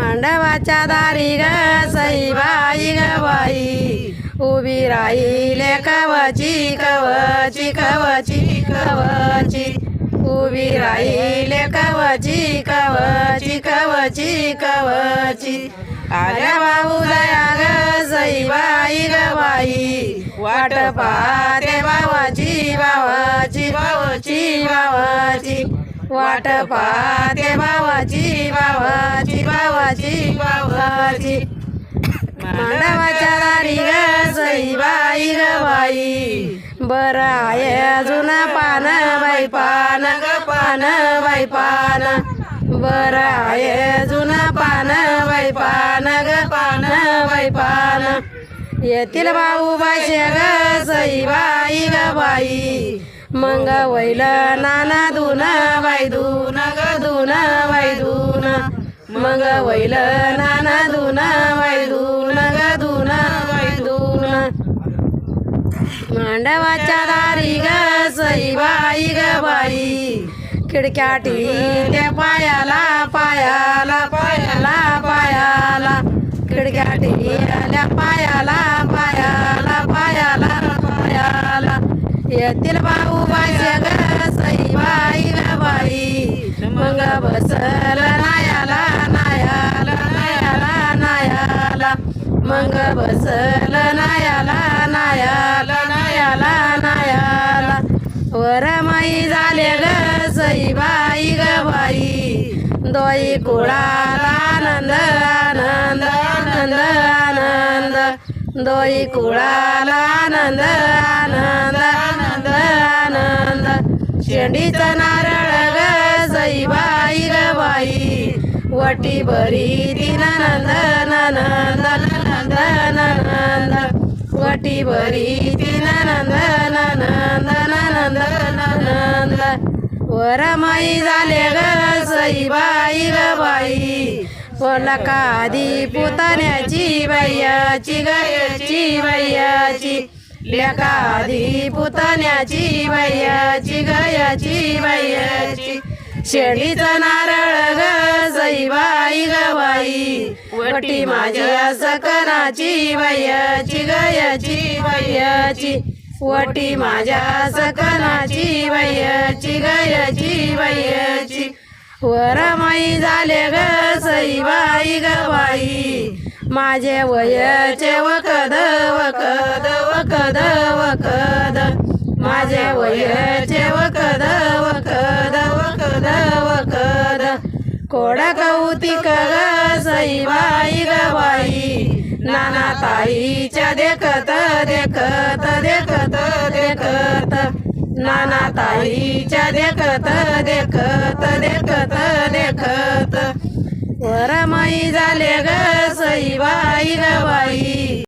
मांडवाच्या दारी ग सईबाई ग बाई. उभी राहिले कवची कवची कवची कवची. उभी राहिले कवची कवची कवची कवची. आल्या भाऊ दया ग सईबाई ग बाई. वाट पाहते भावाची बावाची भावाची बावाची वाट पाहते भावाची बाबाची भावाची भावाची मांडवाच्या दारी ग सईबाई ग बाई. बर आहे जुना पान बाई पान ग पान बाई पान. बर आहे जुना पान बाई पान ग पान बाई पान. येतील भाऊ बाई ग सईबाई ग बाई. मंग वैल नाना दुना बाई धुन ग दुना मग वैल नाना दुना बाई धुन ग दुना बाई मांडवाच्या दारी ग सई बाई ग बाई. खिडक्या त्या पायाला पायाला पायाला पायाला. खिडक्याटी आल्या पायाला पायाला पायाला पायाला. येतील भाऊ बाई ग सई बाई ग बाई. मग बसल मग बसल नायाला नायाला नायाला नायाला. वरमाई झाले ग सईबाई ग बाई. दोई कुळाला आनंद आनंद आनंद आनंद. दोई कुळाला आनंद आनंद आनंद आनंद. शेंडीचा नारळ ग सईबाई ग बाई. वटी बरी तीन नंद नंद नंद वटी बरी नंद नंद नंद नंद वरमाई झाले ग सईबाई ग बाई. बोला कादी पुतण्याची बायाची गयाची बायाची लेकादी पुतण्याची बायाची गयाची बायाची शेळीचा नारळ ग सईबाई वटी माझ्या सकनाची बायाची गयाची बायाची वटी माझ्या सकनाची बायाची गयाची बायाची वरमाई झाले ग सईबाई ग बाई माझे वयाचे वकद वकद वकद वकद माझे वयाचे वकद वकद वकद वकद कोडा कौतिक ग नाना ताईच्या देखत देखत देखत देखत. वरमाई झाले ग सईबाई गवाई